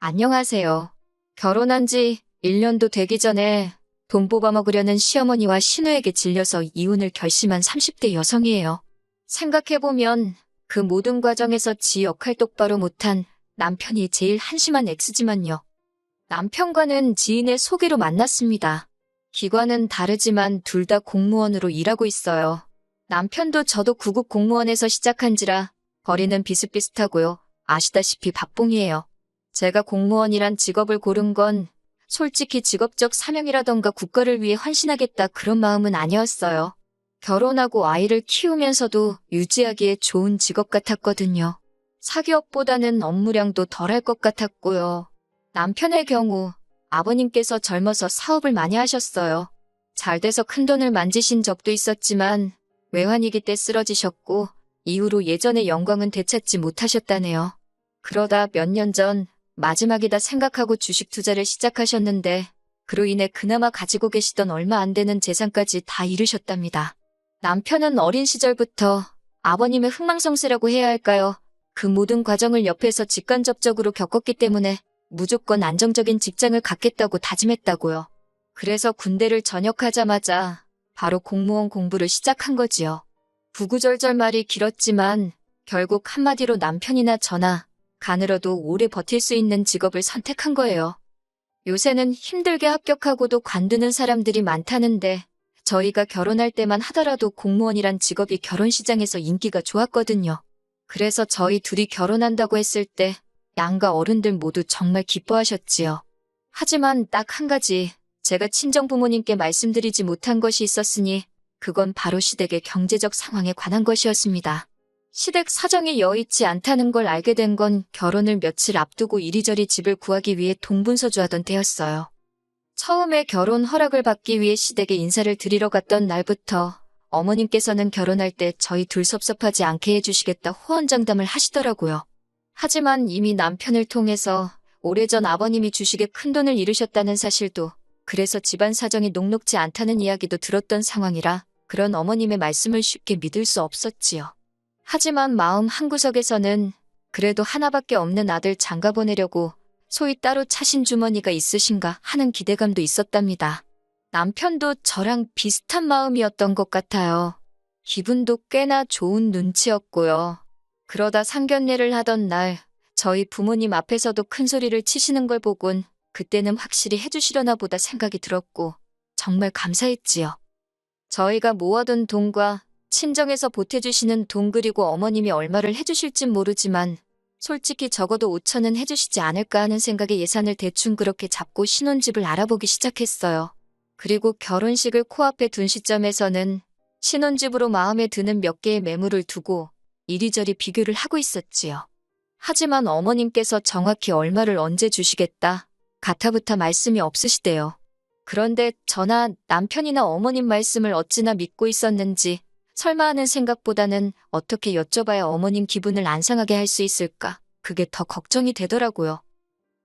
안녕하세요. 결혼한 지 1년도 되기 전에 돈 뽑아먹으려는 시어머니와 신우에게 질려서 이혼을 결심한 30대 여성이에요. 생각해보면 그 모든 과정에서 지 역할 똑바로 못한 남편이 제일 한심한 X지만요. 남편과는 지인의 소개로 만났습니다. 기관은 다르지만 둘 다 공무원으로 일하고 있어요. 남편도 저도 구급 공무원에서 시작한지라 거리는 비슷비슷하고요. 아시다시피 박봉이에요. 제가 공무원이란 직업을 고른 건 솔직히 직업적 사명이라던가 국가를 위해 헌신하겠다 그런 마음은 아니었어요. 결혼하고 아이를 키우면서도 유지하기에 좋은 직업 같았거든요. 사기업보다는 업무량도 덜할 것 같았고요. 남편의 경우 아버님께서 젊어서 사업을 많이 하셨어요. 잘 돼서 큰 돈을 만지신 적도 있었지만 외환위기 때 쓰러지셨고 이후로 예전의 영광은 되찾지 못하셨다네요. 그러다 몇 년 전 마지막이다 생각하고 주식 투자를 시작하셨는데 그로 인해 그나마 가지고 계시던 얼마 안 되는 재산까지 다 잃으셨답니다. 남편은 어린 시절부터 아버님의 흥망성쇠라고 해야 할까요? 그 모든 과정을 옆에서 직간접적으로 겪었기 때문에 무조건 안정적인 직장을 갖겠다고 다짐했다고요. 그래서 군대를 전역하자마자 바로 공무원 공부를 시작한 거지요. 구구절절 말이 길었지만 결국 한마디로 남편이나 저나 가늘어도 오래 버틸 수 있는 직업을 선택한 거예요. 요새는 힘들게 합격하고도 관두는 사람들이 많다는데 저희가 결혼할 때만 하더라도 공무원이란 직업이 결혼 시장에서 인기가 좋았거든요. 그래서 저희 둘이 결혼한다고 했을 때 양가 어른들 모두 정말 기뻐하셨지요. 하지만 딱 한 가지 제가 친정 부모님께 말씀드리지 못한 것이 있었으니 그건 바로 시댁의 경제적 상황에 관한 것이었습니다. 시댁 사정이 여의치 않다는 걸 알게 된 건 결혼을 며칠 앞두고 이리저리 집을 구하기 위해 동분서주하던 때였어요. 처음에 결혼 허락을 받기 위해 시댁에 인사를 드리러 갔던 날부터 어머님께서는 결혼할 때 저희 둘 섭섭하지 않게 해주시겠다 호언장담을 하시더라고요. 하지만 이미 남편을 통해서 오래전 아버님이 주식에 큰돈을 잃으셨다는 사실도 그래서 집안 사정이 녹록지 않다는 이야기도 들었던 상황이라 그런 어머님의 말씀을 쉽게 믿을 수 없었지요. 하지만 마음 한구석에서는 그래도 하나밖에 없는 아들 장가 보내려고 소위 따로 차신 주머니가 있으신가 하는 기대감도 있었답니다. 남편도 저랑 비슷한 마음이었던 것 같아요. 기분도 꽤나 좋은 눈치였고요. 그러다 상견례를 하던 날 저희 부모님 앞에서도 큰 소리를 치시는 걸 보곤 그때는 확실히 해주시려나 보다 생각이 들었고 정말 감사했지요. 저희가 모아둔 돈과 친정에서 보태주시는 돈 그리고 어머님이 얼마를 해주실진 모르지만 솔직히 적어도 5천은 해주시지 않을까 하는 생각에 예산을 대충 그렇게 잡고 신혼집을 알아보기 시작했어요. 그리고 결혼식을 코앞에 둔 시점에서는 신혼집으로 마음에 드는 몇 개의 매물을 두고 이리저리 비교를 하고 있었지요. 하지만 어머님께서 정확히 얼마를 언제 주시겠다 가타부타 말씀이 없으시대요. 그런데 저나 남편이나 어머님 말씀을 어찌나 믿고 있었는지 설마 하는 생각보다는 어떻게 여쭤봐야 어머님 기분을 안 상하게 할 수 있을까 그게 더 걱정이 되더라고요.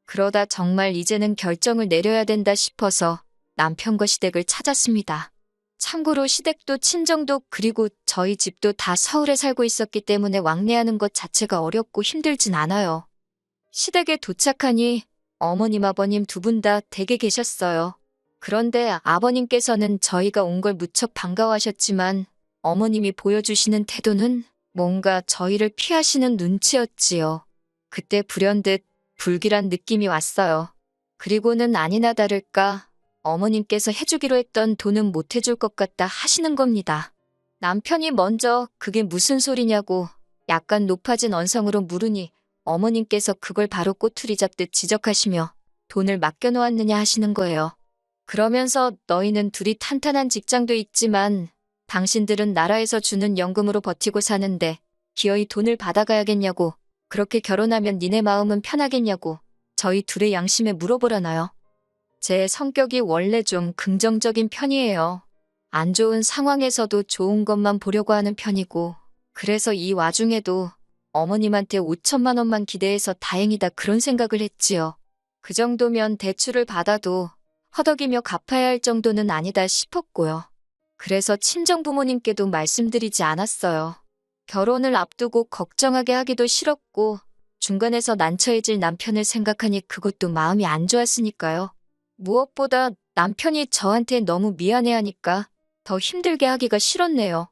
그러다 정말 이제는 결정을 내려야 된다 싶어서 남편과 시댁을 찾았습니다. 참고로 시댁도 친정도 그리고 저희 집도 다 서울에 살고 있었기 때문에 왕래하는 것 자체가 어렵고 힘들진 않아요. 시댁에 도착하니 어머님 아버님 두 분 다 댁에 계셨어요. 그런데 아버님께서는 저희가 온 걸 무척 반가워하셨지만 어머님이 보여주시는 태도는 뭔가 저희를 피하시는 눈치였지요. 그때 불현듯 불길한 느낌이 왔어요. 그리고는 아니나 다를까 어머님께서 해주기로 했던 돈은 못 해줄 것 같다 하시는 겁니다. 남편이 먼저 그게 무슨 소리냐고 약간 높아진 언성으로 물으니 어머님께서 그걸 바로 꼬투리 잡듯 지적하시며 돈을 맡겨놓았느냐 하시는 거예요. 그러면서 너희는 둘이 탄탄한 직장도 있지만 당신들은 나라에서 주는 연금으로 버티고 사는데 기어이 돈을 받아가야겠냐고 그렇게 결혼하면 니네 마음은 편하겠냐고 저희 둘의 양심에 물어보라나요. 제 성격이 원래 좀 긍정적인 편이에요. 안 좋은 상황에서도 좋은 것만 보려고 하는 편이고 그래서 이 와중에도 어머님한테 5천만 원만 기대해서 다행이다 그런 생각을 했지요. 그 정도면 대출을 받아도 허덕이며 갚아야 할 정도는 아니다 싶었고요. 그래서 친정 부모님께도 말씀드리지 않았어요. 결혼을 앞두고 걱정하게 하기도 싫었고 중간에서 난처해질 남편을 생각하니 그것도 마음이 안 좋았으니까요. 무엇보다 남편이 저한테 너무 미안해하니까 더 힘들게 하기가 싫었네요.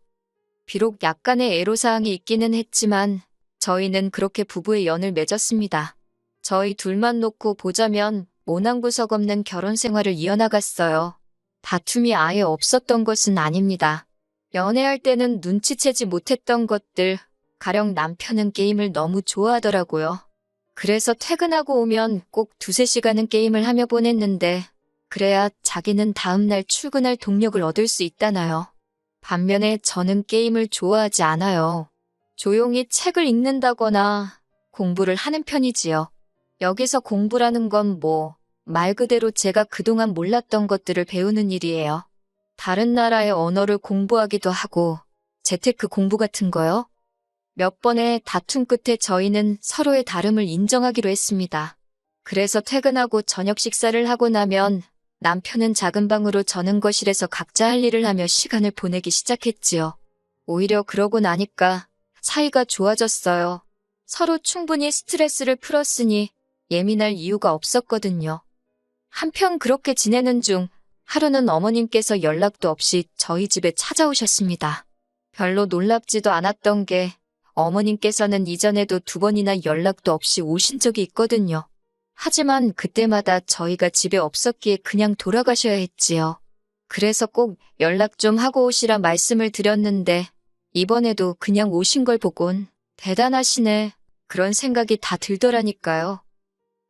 비록 약간의 애로사항이 있기는 했지만 저희는 그렇게 부부의 연을 맺었습니다. 저희 둘만 놓고 보자면 모난구석 없는 결혼 생활을 이어나갔어요. 다툼이 아예 없었던 것은 아닙니다. 연애할 때는 눈치채지 못했던 것들, 가령 남편은 게임을 너무 좋아하더라고요. 그래서 퇴근하고 오면 꼭 두세 시간은 게임을 하며 보냈는데, 그래야 자기는 다음날 출근할 동력을 얻을 수 있다나요. 반면에 저는 게임을 좋아하지 않아요. 조용히 책을 읽는다거나 공부를 하는 편이지요. 여기서 공부라는 건 뭐, 말 그대로 제가 그동안 몰랐던 것들을 배우는 일이에요. 다른 나라의 언어를 공부하기도 하고, 재테크 공부 같은 거요? 몇 번의 다툼 끝에 저희는 서로의 다름을 인정하기로 했습니다. 그래서 퇴근하고 저녁 식사를 하고 나면 남편은 작은 방으로 저는 거실에서 각자 할 일을 하며 시간을 보내기 시작했지요. 오히려 그러고 나니까 사이가 좋아졌어요. 서로 충분히 스트레스를 풀었으니 예민할 이유가 없었거든요. 한편 그렇게 지내는 중 하루는 어머님께서 연락도 없이 저희 집에 찾아오셨습니다. 별로 놀랍지도 않았던 게 어머님께서는 이전에도 두 번이나 연락도 없이 오신 적이 있거든요. 하지만 그때마다 저희가 집에 없었기에 그냥 돌아가셔야 했지요. 그래서 꼭 연락 좀 하고 오시라 말씀을 드렸는데 이번에도 그냥 오신 걸 보곤 대단하시네 그런 생각이 다 들더라니까요.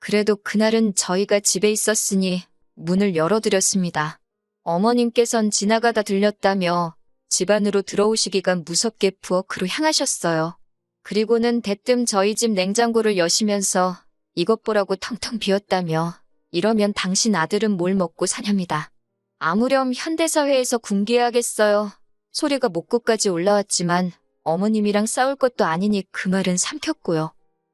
그래도 그날은 저희가 집에 있었으니 문을 열어드렸습니다. 어머님께선 지나가다 들렸다며 집 안으로 들어오시기가 무섭게 부엌으로 향하셨어요. 그리고는 대뜸 저희 집 냉장고를 여시면서 이것 보라고 텅텅 비었다며 이러면 당신 아들은 뭘 먹고 사냐입니다. 아무렴 현대사회에서 군기해야겠어요. 소리가 목구까지 올라왔지만 어머님이랑 싸울 것도 아니니 그 말은 삼켰고요.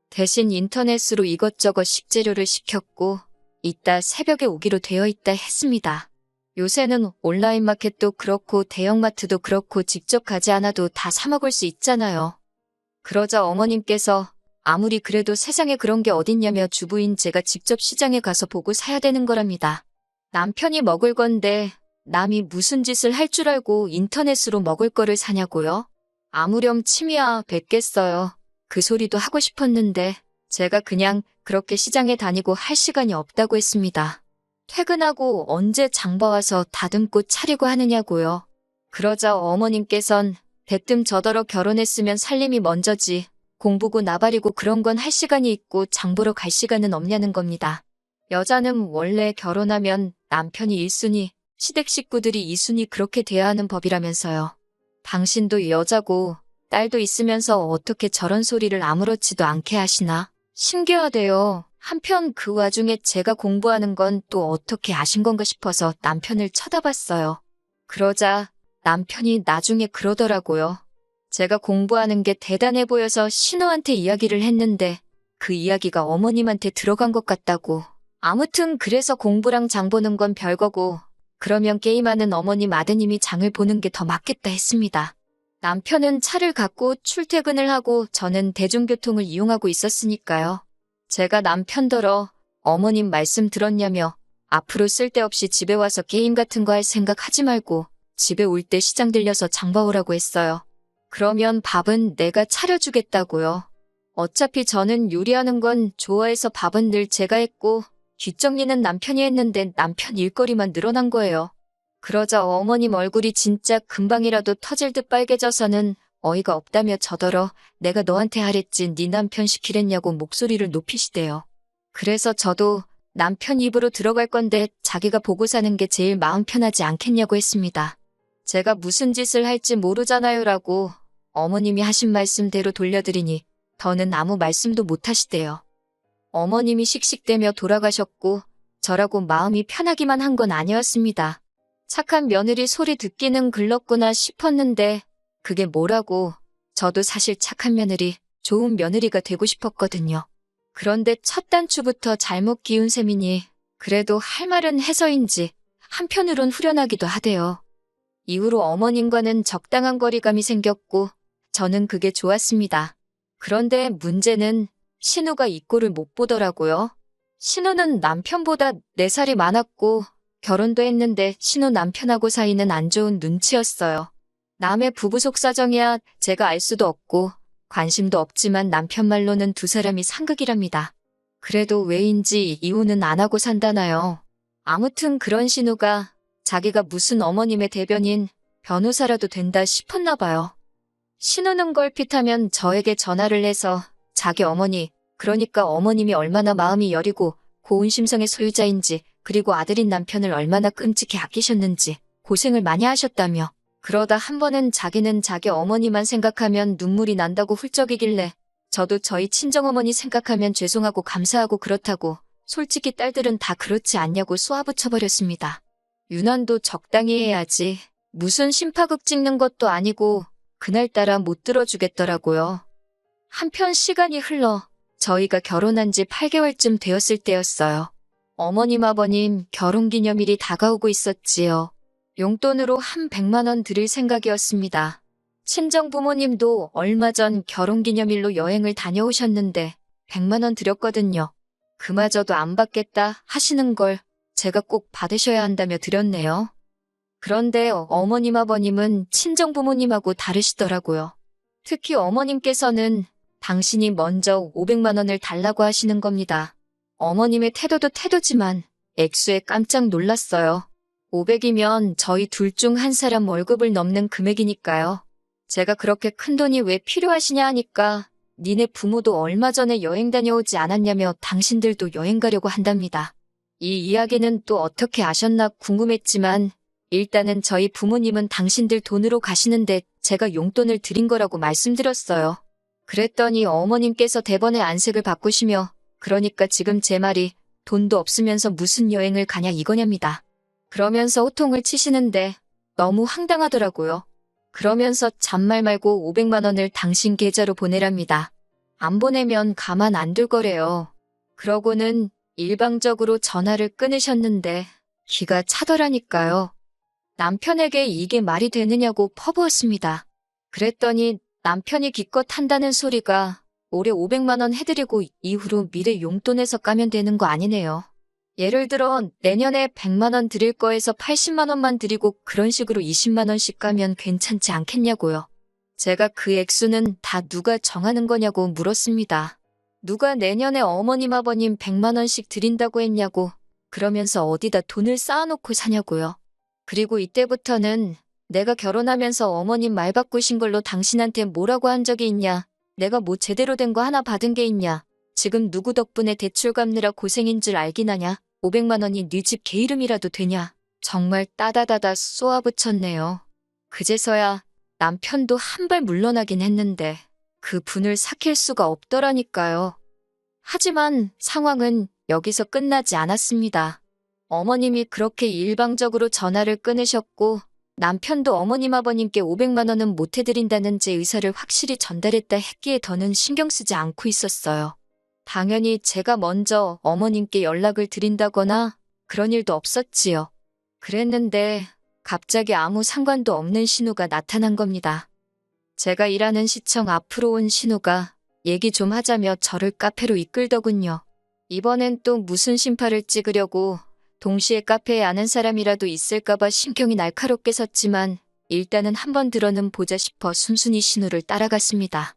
대신 인터넷으로 이것저것 식재료를 시켰고 이따 새벽에 오기로 되어 있다 했습니다. 요새는 온라인 마켓도 그렇고 대형마트도 그렇고 직접 가지 않아도 다 사먹을 수 있잖아요. 그러자 어머님께서 아무리 그래도 세상에 그런 게 어딨냐며 주부인 제가 직접 시장에 가서 보고 사야 되는 거랍니다. 남편이 먹을 건데 남이 무슨 짓을 할 줄 알고 인터넷으로 먹을 거를 사냐고요? 아무렴 침이야 뱉겠어요. 그 소리도 하고 싶었는데 제가 그냥 그렇게 시장에 다니고 할 시간이 없다고 했습니다. 퇴근하고 언제 장봐 와서 다듬고 차리고 하느냐고요. 그러자 어머님께선 대뜸 저더러 결혼했으면 살림이 먼저지 공부고 나발이고 그런 건 할 시간이 있고 장보러 갈 시간은 없냐는 겁니다. 여자는 원래 결혼하면 남편이 1순위, 시댁 식구들이 2순위 그렇게 돼야 하는 법이라면서요. 당신도 여자고 딸도 있으면서 어떻게 저런 소리를 아무렇지도 않게 하시나? 신기하대요. 한편 그 와중에 제가 공부하는 건 또 어떻게 아신 건가 싶어서 남편을 쳐다봤어요. 그러자 남편이 나중에 그러더라고요. 제가 공부하는 게 대단해 보여서 신우한테 이야기를 했는데 그 이야기가 어머님한테 들어간 것 같다고. 아무튼 그래서 공부랑 장 보는 건 별거고 그러면 게임하는 어머님 아드님이 장을 보는 게 더 맞겠다 했습니다. 남편은 차를 갖고 출퇴근을 하고 저는 대중교통을 이용하고 있었으니까요. 제가 남편더러 어머님 말씀 들었냐며 앞으로 쓸데없이 집에 와서 게임 같은 거 할 생각 하지 말고 집에 올 때 시장 들려서 장 봐오라고 했어요. 그러면 밥은 내가 차려주겠다고요. 어차피 저는 요리하는 건 좋아해서 밥은 늘 제가 했고 뒷정리는 남편이 했는데 남편 일거리만 늘어난 거예요. 그러자 어머님 얼굴이 진짜 금방이라도 터질 듯 빨개져서는 어이가 없다며 저더러 내가 너한테 하랬지 네 남편 시키랬냐고 목소리를 높이시대요. 그래서 저도 남편 입으로 들어갈 건데 자기가 보고 사는 게 제일 마음 편하지 않겠냐고 했습니다. 제가 무슨 짓을 할지 모르잖아요라고 어머님이 하신 말씀대로 돌려드리니 더는 아무 말씀도 못 하시대요. 어머님이 씩씩대며 돌아가셨고 저라고 마음이 편하기만 한 건 아니었습니다. 착한 며느리 소리 듣기는 글렀구나 싶었는데 그게 뭐라고 저도 사실 착한 며느리, 좋은 며느리가 되고 싶었거든요. 그런데 첫 단추부터 잘못 기운 셈이니 그래도 할 말은 해서인지 한편으론 후련하기도 하대요. 이후로 어머님과는 적당한 거리감이 생겼고 저는 그게 좋았습니다. 그런데 문제는 신우가 이 꼴을 못 보더라고요. 신우는 남편보다 4살이 많았고 결혼도 했는데 신우 남편하고 사이는 안 좋은 눈치였어요. 남의 부부 속 사정이야 제가 알 수도 없고 관심도 없지만 남편 말로는 두 사람이 상극이랍니다. 그래도 왜인지 이혼은 안 하고 산다나요. 아무튼 그런 신우가 자기가 무슨 어머님의 대변인 변호사라도 된다 싶었나 봐요. 신우는 걸핏하면 저에게 전화를 해서 자기 어머니, 그러니까 어머님이 얼마나 마음이 여리고 고운 심성의 소유자인지 그리고 아들인 남편을 얼마나 끔찍히 아끼셨는지 고생을 많이 하셨다며 그러다 한 번은 자기는 자기 어머니만 생각하면 눈물이 난다고 훌쩍이길래 저도 저희 친정어머니 생각하면 죄송하고 감사하고 그렇다고 솔직히 딸들은 다 그렇지 않냐고 쏘아붙여버렸습니다. 유난도 적당히 해야지. 무슨 심파극 찍는 것도 아니고 그날따라 못 들어주겠더라고요. 한편 시간이 흘러 저희가 결혼한 지 8개월쯤 되었을 때였어요. 어머님 아버님 결혼기념일이 다가오고 있었지요. 용돈으로 한 100만 원 드릴 생각이었습니다. 친정 부모님도 얼마 전 결혼기념일로 여행을 다녀오셨는데 100만 원 드렸거든요. 그마저도 안 받겠다 하시는 걸 제가 꼭 받으셔야 한다며 드렸네요. 그런데 어머님 아버님은 친정 부모님하고 다르시더라고요. 특히 어머님께서는 당신이 먼저 500만 원을 달라고 하시는 겁니다. 어머님의 태도도 태도지만 액수에 깜짝 놀랐어요. 500이면 저희 둘 중 한 사람 월급을 넘는 금액이니까요. 제가 그렇게 큰 돈이 왜 필요하시냐 하니까 니네 부모도 얼마 전에 여행 다녀오지 않았냐며 당신들도 여행 가려고 한답니다. 이 이야기는 또 어떻게 아셨나 궁금했지만 일단은 저희 부모님은 당신들 돈으로 가시는데 제가 용돈을 드린 거라고 말씀드렸어요. 그랬더니 어머님께서 대번에 안색을 바꾸시며 그러니까 지금 제 말이 돈도 없으면서 무슨 여행을 가냐 이거냐입니다. 그러면서 호통을 치시는데 너무 황당하더라고요. 그러면서 잔말 말고 500만 원을 당신 계좌로 보내랍니다. 안 보내면 가만 안 둘 거래요. 그러고는 일방적으로 전화를 끊으셨는데 기가 차더라니까요. 남편에게 이게 말이 되느냐고 퍼부었습니다. 그랬더니 남편이 기껏 한다는 소리가 올해 500만 원 해드리고 이후로 미래 용돈에서 까면 되는 거 아니네요. 예를 들어 내년에 100만 원 드릴 거에서 80만 원만 드리고 그런 식으로 20만 원씩 까면 괜찮지 않겠냐고요. 제가 그 액수는 다 누가 정하는 거냐고 물었습니다. 누가 내년에 어머님 아버님 100만 원씩 드린다고 했냐고 그러면서 어디다 돈을 쌓아놓고 사냐고요. 그리고 이때부터는 내가 결혼하면서 어머님 말 바꾸신 걸로 당신한테 뭐라고 한 적이 있냐. 내가 뭐 제대로 된 거 하나 받은 게 있냐. 지금 누구 덕분에 대출 갚느라 고생인 줄 알긴 하냐. 500만 원이 네 집 개 이름이라도 되냐. 정말 따다다다 쏘아붙였네요. 그제서야 남편도 한 발 물러나긴 했는데 그 분을 삭힐 수가 없더라니까요. 하지만 상황은 여기서 끝나지 않았습니다. 어머님이 그렇게 일방적으로 전화를 끊으셨고 남편도 어머님 아버님께 500만 원은 못 해드린다는 제 의사를 확실히 전달했다 했기에 더는 신경 쓰지 않고 있었어요. 당연히 제가 먼저 어머님께 연락을 드린다거나 그런 일도 없었지요. 그랬는데 갑자기 아무 상관도 없는 신우가 나타난 겁니다. 제가 일하는 시청 앞으로 온 신우가 얘기 좀 하자며 저를 카페로 이끌더군요. 이번엔 또 무슨 심파를 찍으려고 동시에 카페에 아는 사람이라도 있을까봐 신경이 날카롭게 섰지만 일단은 한번 들어는 보자 싶어 순순히 신우를 따라갔습니다.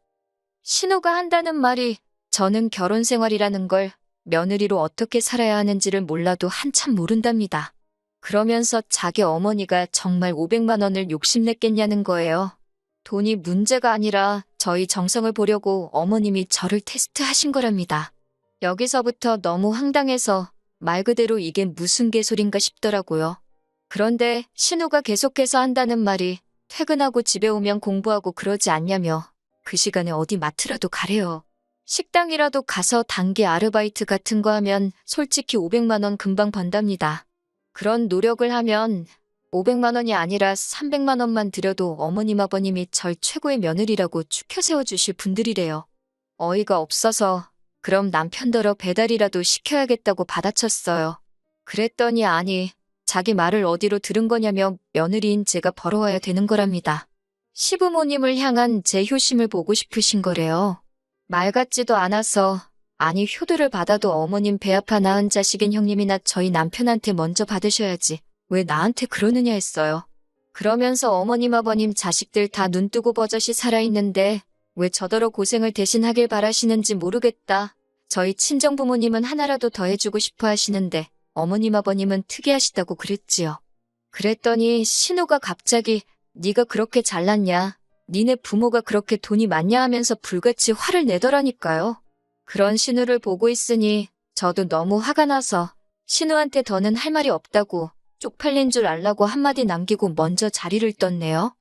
신우가 한다는 말이 저는 결혼 생활이라는 걸 며느리로 어떻게 살아야 하는지를 몰라도 한참 모른답니다. 그러면서 자기 어머니가 정말 500만 원을 욕심냈겠냐는 거예요. 돈이 문제가 아니라 저희 정성을 보려고 어머님이 저를 테스트하신 거랍니다. 여기서부터 너무 황당해서 말 그대로 이게 무슨 개소린가 싶더라고요. 그런데 신우가 계속해서 한다는 말이 퇴근하고 집에 오면 공부하고 그러지 않냐며 그 시간에 어디 마트라도 가래요. 식당이라도 가서 단기 아르바이트 같은 거 하면 솔직히 500만 원 금방 번답니다. 그런 노력을 하면 500만 원이 아니라 300만 원만 드려도 어머님 아버님이 절 최고의 며느리라고 추켜 세워주실 분들이래요. 어이가 없어서 그럼 남편더러 배달이라도 시켜야겠다고 받아쳤어요. 그랬더니 아니 자기 말을 어디로 들은 거냐며 며느리인 제가 벌어와야 되는 거랍니다. 시부모님을 향한 제 효심을 보고 싶으신 거래요. 말 같지도 않아서 아니 효도를 받아도 어머님 배 아파 낳은 자식인 형님이나 저희 남편한테 먼저 받으셔야지. 왜 나한테 그러느냐 했어요. 그러면서 어머님 아버님 자식들 다 눈뜨고 버젓이 살아있는데 왜 저더러 고생을 대신 하길 바라시는지 모르겠다. 저희 친정 부모님은 하나라도 더 해주고 싶어 하시는데 어머님 아버님은 특이하시다고 그랬지요. 그랬더니 신우가 갑자기 네가 그렇게 잘났냐? 니네 부모가 그렇게 돈이 많냐 하면서 불같이 화를 내더라니까요. 그런 신우를 보고 있으니 저도 너무 화가 나서 신우한테 더는 할 말이 없다고 쪽팔린 줄 알라고 한마디 남기고 먼저 자리를 떴네요.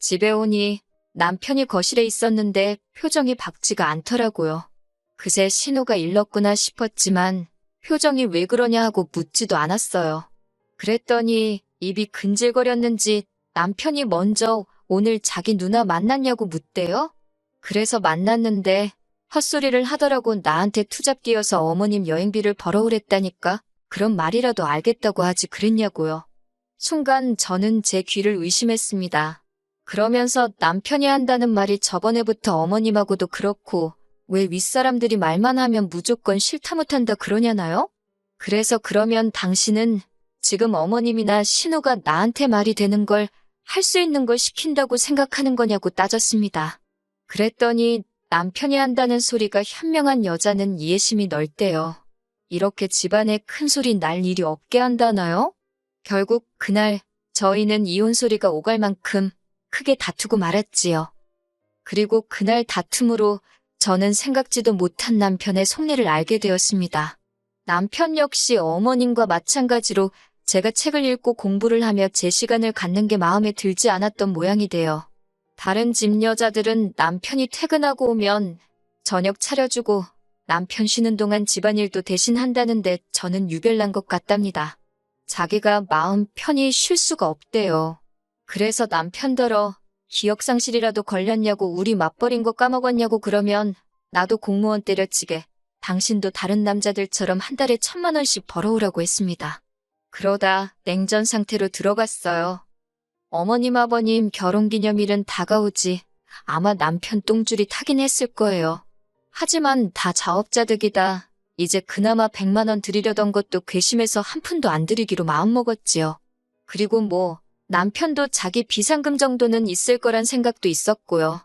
집에 오니 남편이 거실에 있었는데 표정이 밝지가 않더라고요. 그새 신우가 일렀구나 싶었지만 표정이 왜 그러냐 하고 묻지도 않았어요. 그랬더니 입이 근질거렸는지 남편이 먼저 오늘 자기 누나 만났냐고 묻대요. 그래서 만났는데 헛소리를 하더라고 나한테 투잡 끼어서 어머님 여행비를 벌어오랬다니까 그런 말이라도 알겠다고 하지 그랬냐고요. 순간 저는 제 귀를 의심했습니다. 그러면서 남편이 한다는 말이 저번에부터 어머님하고도 그렇고 왜 윗사람들이 말만 하면 무조건 싫다 못한다 그러냐나요? 그래서 그러면 당신은 지금 어머님이나 신우가 나한테 말이 되는 걸 할 수 있는 걸 시킨다고 생각하는 거냐고 따졌습니다. 그랬더니 남편이 한다는 소리가 현명한 여자는 이해심이 넓대요. 이렇게 집안에 큰 소리 날 일이 없게 한다나요? 결국 그날 저희는 이혼 소리가 오갈 만큼 크게 다투고 말았지요. 그리고 그날 다툼으로 저는 생각지도 못한 남편의 속내를 알게 되었습니다. 남편 역시 어머님과 마찬가지로 제가 책을 읽고 공부를 하며 제 시간을 갖는 게 마음에 들지 않았던 모양이 돼요. 다른 집 여자들은 남편이 퇴근하고 오면 저녁 차려주고 남편 쉬는 동안 집안일도 대신 한다는데 저는 유별난 것 같답니다. 자기가 마음 편히 쉴 수가 없대요. 그래서 남편더러 기억상실이라도 걸렸냐고 우리 맞버린 거 까먹었냐고 그러면 나도 공무원 때려치게 당신도 다른 남자들처럼 한 달에 천만 원씩 벌어오라고 했습니다. 그러다 냉전 상태로 들어갔어요. 어머님 아버님 결혼기념일은 다가오지 아마 남편 똥줄이 타긴 했을 거예요. 하지만 다 자업자득이다. 이제 그나마 100만 원 드리려던 것도 괘씸해서 한 푼도 안 드리기로 마음먹었지요. 그리고 뭐 남편도 자기 비상금 정도는 있을 거란 생각도 있었고요.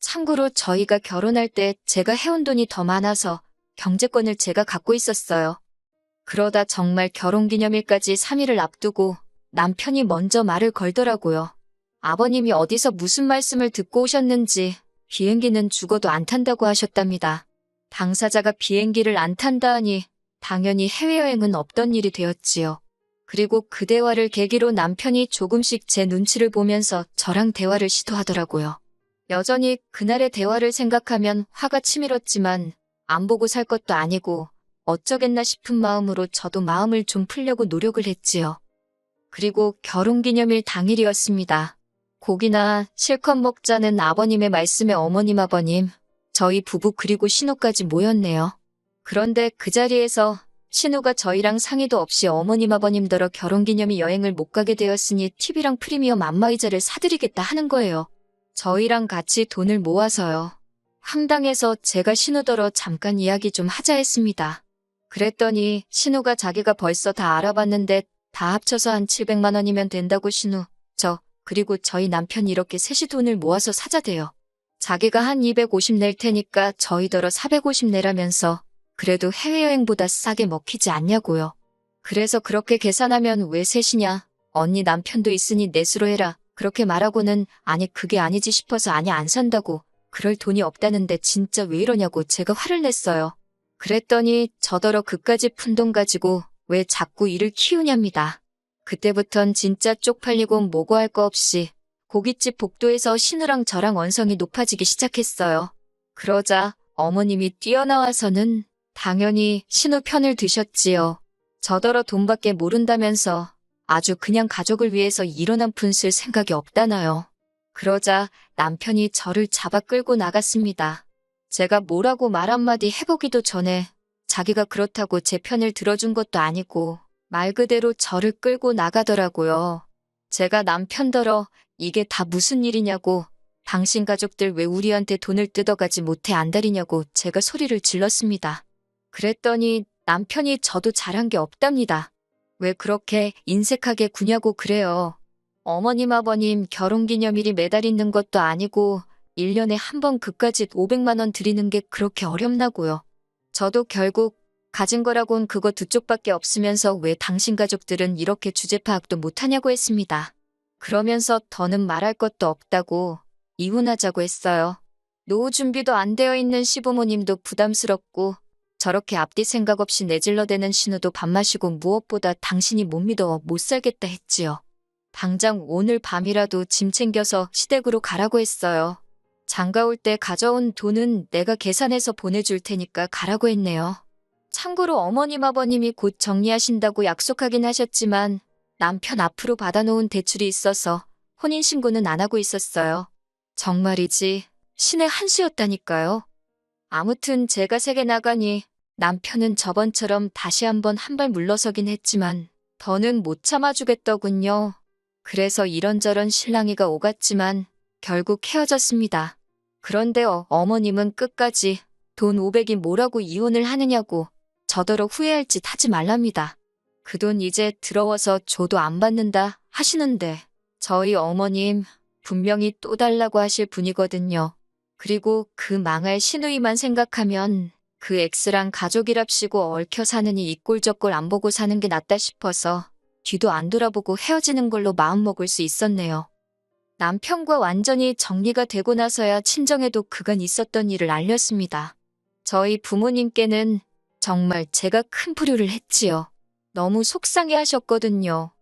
참고로 저희가 결혼할 때 제가 해온 돈이 더 많아서 경제권을 제가 갖고 있었어요. 그러다 정말 결혼기념일까지 3일을 앞두고 남편이 먼저 말을 걸더라고요. 아버님이 어디서 무슨 말씀을 듣고 오셨는지 비행기는 죽어도 안 탄다고 하셨답니다. 당사자가 비행기를 안 탄다 하니 당연히 해외여행은 없던 일이 되었지요. 그리고 그 대화를 계기로 남편이 조금씩 제 눈치를 보면서 저랑 대화를 시도하더라고요. 여전히 그날의 대화를 생각하면 화가 치밀었지만 안 보고 살 것도 아니고 어쩌겠나 싶은 마음으로 저도 마음을 좀 풀려고 노력을 했지요. 그리고 결혼기념일 당일이었습니다. 고기나 실컷 먹자는 아버님의 말씀에 어머님 아버님, 저희 부부 그리고 신우까지 모였네요. 그런데 그 자리에서 신우가 저희랑 상의도 없이 어머님 아버님더러 결혼기념일 여행을 못 가게 되었으니 TV랑 프리미엄 안마의자를 사드리겠다 하는 거예요. 저희랑 같이 돈을 모아서요. 황당해서 제가 신우더러 잠깐 이야기 좀 하자 했습니다. 그랬더니 신우가 자기가 벌써 다 알아봤는데 다 합쳐서 한 700만 원이면 된다고 신우. 저 그리고 저희 남편이 이렇게 셋이 돈을 모아서 사자대요. 자기가 한 250 낼 테니까 저희더러 450 내라면서 그래도 해외여행보다 싸게 먹히지 않냐고요. 그래서 그렇게 계산하면 왜 셋이냐? 언니 남편도 있으니 넷으로 해라. 그렇게 말하고는 아니 그게 아니지 싶어서 아니 안 산다고. 그럴 돈이 없다는데 진짜 왜 이러냐고 제가 화를 냈어요. 그랬더니 저더러 그까지 푼돈 가지고 왜 자꾸 일을 키우냐입니다. 그때부턴 진짜 쪽팔리고 뭐고 할 거 없이 고깃집 복도에서 신우랑 저랑 원성이 높아지기 시작했어요. 그러자 어머님이 뛰어나와서는 당연히 신우 편을 드셨지요. 저더러 돈밖에 모른다면서 아주 그냥 가족을 위해서 일어난 푼쓸 생각이 없다나요. 그러자 남편이 저를 잡아 끌고 나갔습니다. 제가 뭐라고 말 한마디 해보기도 전에 자기가 그렇다고 제 편을 들어준 것도 아니고 말 그대로 저를 끌고 나가더라고요. 제가 남편더러 이게 다 무슨 일이냐고 당신 가족들 왜 우리한테 돈을 뜯어가지 못해 안달이냐고 제가 소리를 질렀습니다. 그랬더니 남편이 저도 잘한 게 없답니다. 왜 그렇게 인색하게 구냐고 그래요. 어머님 아버님 결혼기념일이 매달 있는 것도 아니고 1년에 한 번 그까짓 500만 원 드리는 게 그렇게 어렵나고요. 저도 결국 가진 거라곤 그거 두 쪽밖에 없으면서 왜 당신 가족들은 이렇게 주제 파악도 못하냐고 했습니다. 그러면서 더는 말할 것도 없다고 이혼하자고 했어요. 노후 준비도 안 되어 있는 시부모님도 부담스럽고 저렇게 앞뒤 생각 없이 내질러대는 신우도 밥 마시고 무엇보다 당신이 못 믿어 못 살겠다 했지요. 당장 오늘 밤이라도 짐 챙겨서 시댁으로 가라고 했어요. 장가 올 때 가져온 돈은 내가 계산해서 보내줄 테니까 가라고 했네요. 참고로 어머님 아버님이 곧 정리하신다고 약속하긴 하셨지만 남편 앞으로 받아놓은 대출이 있어서 혼인신고는 안 하고 있었어요. 정말이지 신의 한수였다니까요. 아무튼 제가 세계 나가니 남편은 저번처럼 다시 한번 한 발 물러서긴 했지만 더는 못 참아주겠더군요. 그래서 이런저런 실랑이가 오갔지만 결국 헤어졌습니다. 그런데 어, 어머님은 끝까지 돈 500이 뭐라고 이혼을 하느냐고 저더러 후회할 짓 하지 말랍니다. 그 돈 이제 들어와서 줘도 안 받는다 하시는데 저희 어머님 분명히 또 달라고 하실 분이거든요. 그리고 그 망할 시누이만 생각하면 그 엑스랑 가족이랍시고 얽혀 사느니 이꼴저꼴 안 보고 사는 게 낫다 싶어서 뒤도 안 돌아보고 헤어지는 걸로 마음먹을 수 있었네요. 남편과 완전히 정리가 되고 나서야 친정에도 그간 있었던 일을 알렸습니다. 저희 부모님께는 정말 제가 큰 불효를 했지요. 너무 속상해 하셨거든요.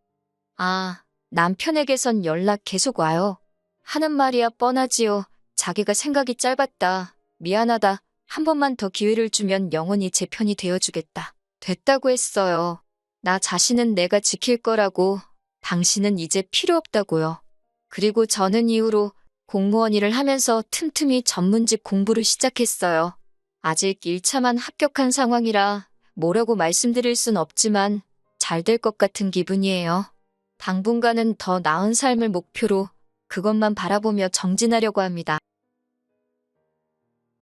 아, 남편에게선 연락 계속 와요. 하는 말이야 뻔하지요. 자기가 생각이 짧았다. 미안하다. 한 번만 더 기회를 주면 영원히 제 편이 되어주겠다. 됐다고 했어요. 나 자신은 내가 지킬 거라고. 당신은 이제 필요 없다고요. 그리고 저는 이후로 공무원 일을 하면서 틈틈이 전문직 공부를 시작했어요. 아직 1차만 합격한 상황이라 뭐라고 말씀드릴 순 없지만 잘 될 것 같은 기분이에요. 당분간은 더 나은 삶을 목표로 그것만 바라보며 정진하려고 합니다.